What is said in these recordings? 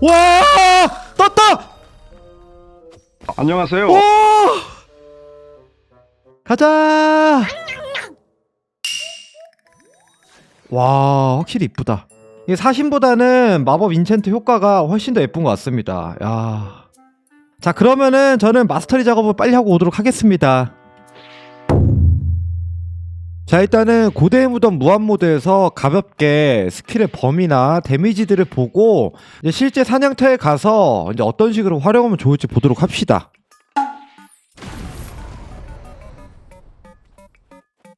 와! 떴다! 안녕하세요. 와 가자! 와 확실히 이쁘다. 이게 사신보다는 마법 인챈트 효과가 훨씬 더 예쁜 것 같습니다. 야. 자 그러면은 저는 마스터리 작업을 빨리 하고 오도록 하겠습니다 자 일단은 고대의 무덤 무한 모드에서 가볍게 스킬의 범위나 데미지들을 보고 이제 실제 사냥터에 가서 이제 어떤 식으로 활용하면 좋을지 보도록 합시다.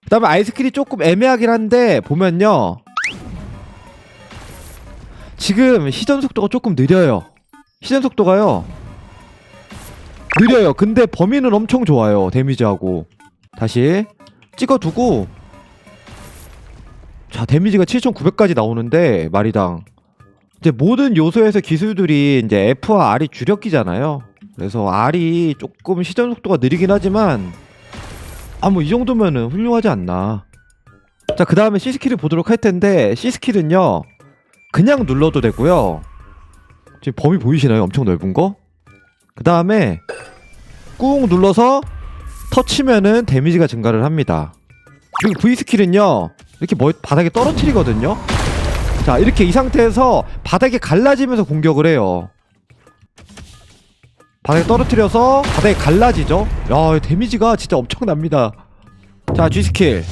그다음에 아이스킬이 조금 애매하긴 한데 보면요. 지금 시전 속도가 조금 느려요. 시전 속도가요. 느려요. 근데 범위는 엄청 좋아요. 데미지하고. 다시 찍어두고 자 데미지가 7,900까지 나오는데 마리당 이제 모든 요소에서 기술들이 이제 F와 R이 주력기잖아요. 그래서 R이 조금 시전 속도가 느리긴 하지만 아 뭐 이 정도면은 훌륭하지 않나. 자 그 다음에 C 스킬을 보도록 할 텐데 C 스킬은요 그냥 눌러도 되고요. 지금 범위 보이시나요? 엄청 넓은 거. 그 다음에 꾹 눌러서 터치면은 데미지가 증가를 합니다. 그리고 V 스킬은요 이렇게 뭐 바닥에 떨어뜨리거든요. 자 이렇게 이 상태에서 바닥에 갈라지면서 공격을 해요. 바닥에 떨어뜨려서 바닥에 갈라지죠. 야 데미지가 진짜 엄청납니다. 자 G 스킬.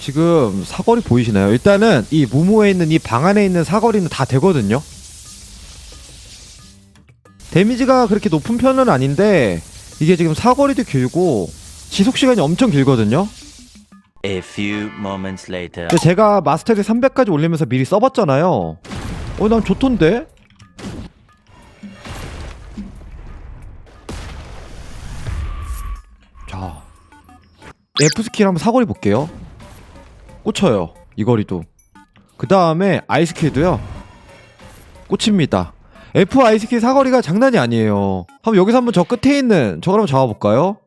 지금 사거리 보이시나요? 일단은 이 무모에 있는 이 방 안에 있는 사거리는 다 되거든요. 데미지가 그렇게 높은 편은 아닌데 이게 지금 사거리도 길고 지속 시간이 엄청 길거든요. A few moments later. 근데 제가 마스터리 300까지 올리면서 미리 써봤잖아요. 어, 난 좋던데? 자, F 스킬 한번 사거리 볼게요. 꽂혀요. 이 거리도. 그 다음에 I 스킬도요. 꽂힙니다. F I 스킬 사거리가 장난이 아니에요. 한번 여기서 한번 저 끝에 있는 저걸 한번 잡아볼까요?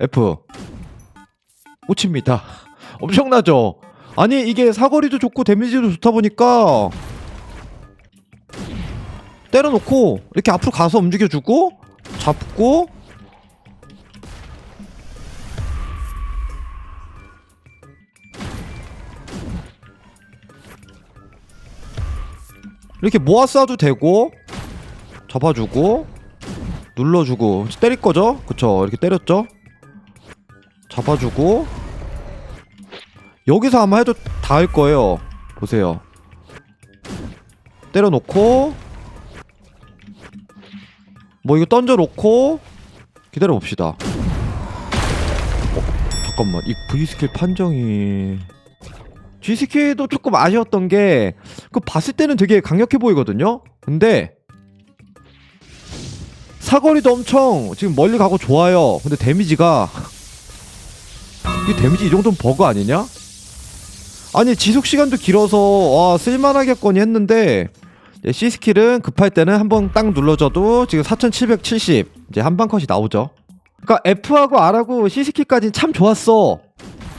F. 꽂힙니다. 엄청나죠? 아니 이게 사거리도 좋고 데미지도 좋다 보니까 때려놓고 이렇게 앞으로 가서 움직여주고 잡고 이렇게 모아 쏴도 되고 잡아주고 눌러주고 때릴 거죠? 그쵸 이렇게 때렸죠? 잡아주고 여기서 아마 해도 다 할 거예요. 보세요. 때려놓고 뭐 이거 던져놓고 기다려 봅시다. 어, 잠깐만 이 V 스킬 판정이 G 스킬도 조금 아쉬웠던 게 그 봤을 때는 되게 강력해 보이거든요. 근데 사거리도 엄청 지금 멀리 가고 좋아요. 근데 데미지가 이 데미지 이 정도면 버그 아니냐? 아니 지속 시간도 길어서 와 쓸만하겠거니 했는데 C 스킬은 급할 때는 한 번 딱 눌러줘도 지금 4,770 이제 한 방 컷이 나오죠. 그러니까 F하고 R하고 C 스킬까지는 참 좋았어.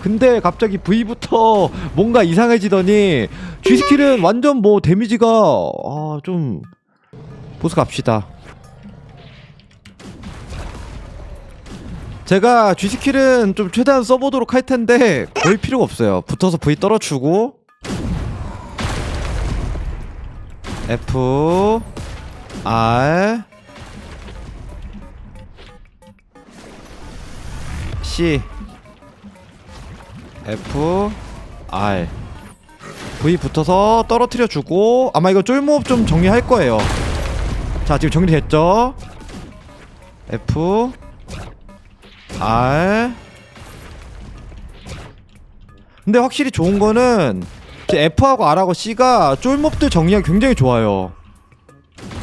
근데 갑자기 V부터 뭔가 이상해지더니 G 스킬은 완전 뭐 데미지가 아 좀 보스 갑시다. 제가 G 스킬은 좀 최대한 써보도록 할 텐데 거의 필요가 없어요. 붙어서 V 떨어주고 F R C F R V 붙어서 떨어뜨려 주고 아마 이거 쫄모업 좀 정리할 거예요. 자 지금 정리됐죠? F R 근데 확실히 좋은 거는 F하고 R하고 C가 쫄몹들 정리하기 굉장히 좋아요.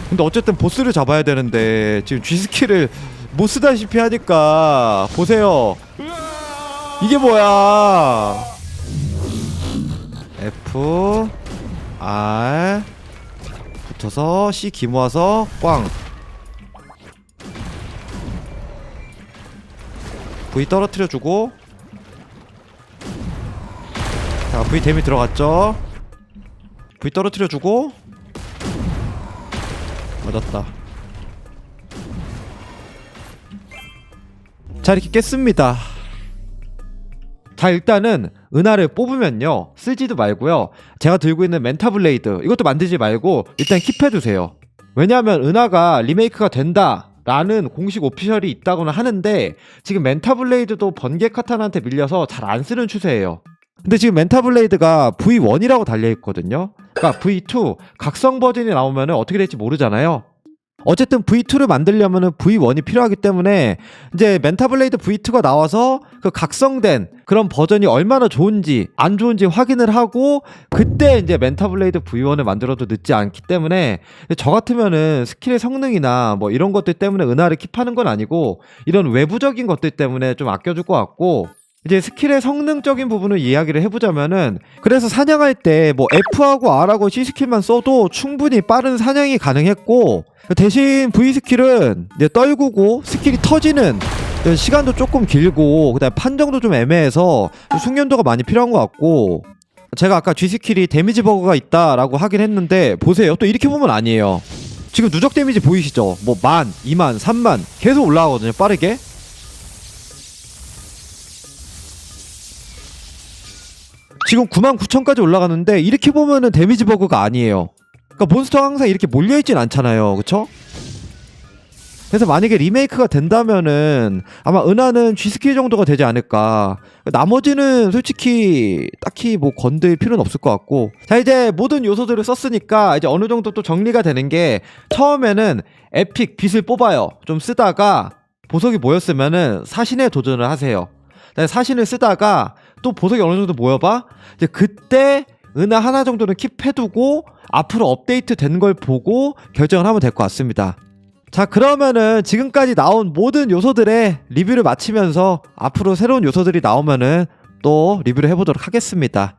근데 어쨌든 보스를 잡아야 되는데 지금 G 스킬을 못 쓰다시피 하니까 보세요. 이게 뭐야? F R 붙어서 C 기 모아서 꽝 V 떨어뜨려 주고. 자 V 데미 들어갔죠? V 떨어뜨려주고. 맞았다. 자 이렇게 깼습니다. 자 일단은 은하를 뽑으면요. 쓰지도 말고요. 제가 들고 있는 멘타 블레이드 이것도 만들지 말고 일단 킵해두세요. 왜냐하면 은하가 리메이크가 된다 라는 공식 오피셜이 있다고는 하는데 지금 멘타블레이드도 번개 카탄한테 밀려서 잘 안 쓰는 추세예요. 근데 지금 멘타블레이드가 V1이라고 달려있거든요. 그러니까 V2 각성 버전이 나오면 어떻게 될지 모르잖아요 어쨌든 V2를 만들려면 V1이 필요하기 때문에 이제 멘타블레이드 V2가 나와서 그 각성된 그런 버전이 얼마나 좋은지 안 좋은지 확인을 하고 그때 이제 멘타블레이드 V1을 만들어도 늦지 않기 때문에 저 같으면은 스킬의 성능이나 뭐 이런 것들 때문에 은하를 킵하는 건 아니고 이런 외부적인 것들 때문에 좀 아껴줄 것 같고 이제 스킬의 성능적인 부분을 이야기를 해보자면은 그래서 사냥할 때 뭐 F하고 R하고 C 스킬만 써도 충분히 빠른 사냥이 가능했고 대신 V 스킬은 이제 떨구고 스킬이 터지는 시간도 조금 길고 그다음에 판정도 좀 애매해서 숙련도가 많이 필요한 것 같고 제가 아까 G 스킬이 데미지 버그가 있다라고 하긴 했는데 보세요. 또 이렇게 보면 아니에요. 지금 누적 데미지 보이시죠? 뭐 만, 이만, 삼만 계속 올라가거든요 빠르게 지금 99,000까지 올라가는데 이렇게 보면은 데미지 버그가 아니에요. 그러니까 몬스터가 항상 이렇게 몰려 있진 않잖아요. 그쵸? 그래서 만약에 리메이크가 된다면은 아마 은하는 G 스킬 정도가 되지 않을까. 나머지는 솔직히 딱히 뭐 건들 필요는 없을 것 같고. 자 이제 모든 요소들을 썼으니까 이제 어느 정도 또 정리가 되는 게 처음에는 에픽 빛을 뽑아요. 좀 쓰다가 보석이 모였으면은 사신에 도전을 하세요. 그다음에 사신을 쓰다가 또 보석이 어느 정도 모여봐. 이제 그때 은하 하나 정도는 킵해두고 앞으로 업데이트 된 걸 보고 결정을 하면 될 것 같습니다. 자 그러면은 지금까지 나온 모든 요소들의 리뷰를 마치면서 앞으로 새로운 요소들이 나오면은 또 리뷰를 해보도록 하겠습니다.